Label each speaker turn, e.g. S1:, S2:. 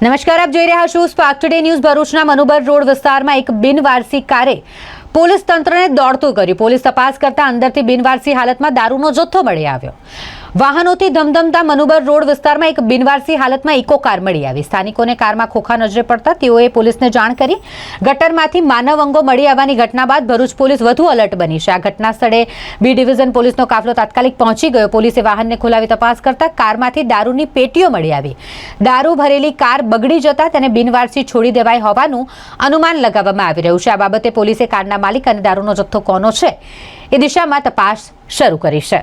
S1: નમસ્કાર, આપ જોઈ રહ્યા છો સ્પાર્ક ટુડે ન્યૂઝ ભરૂચના મનુબર રોડ વિસ્તારમાં એક બિનવારસી કારે પોલીસ તંત્રને દોડતું કર્યું. પોલીસ તપાસ કરતા અંદરથી બિનવારસી હાલતમાં દારૂનો જથ્થો મળી આવ્યો. વાહનોથી ધમધમતા મનુબર રોડ વિસ્તારમાં એક બિનવારસી હાલતમાં ઇકો કાર મળી આવી. સ્થાનિકોને કારમાં ખોખા નજરે પડતા તેઓએ પોલીસને જાણ કરી. ગટરમાંથી માનવ અંગો મળી આવવાની ઘટના બાદ ભરૂચ પોલીસ વધુ અલર્ટ બની છે. આ ઘટના સ્થળે બી ડિવિઝન પોલીસનો કાફલો તાત્કાલિક પહોંચી ગયો. પોલીસે વાહનને ખોલાવી તપાસ કરતા કારમાંથી દારૂની પેટીઓ મળી આવી. દારૂ ભરેલી કાર બગડી જતા તેને બિનવારસી છોડી દેવાઈ હોવાનું અનુમાન લગાવવામાં આવી રહ્યું છે. આ બાબતે પોલીસે કારના માલિક અને દારૂનો જથ્થો કોનો છે એ દિશામાં તપાસ શરૂ કરી છે.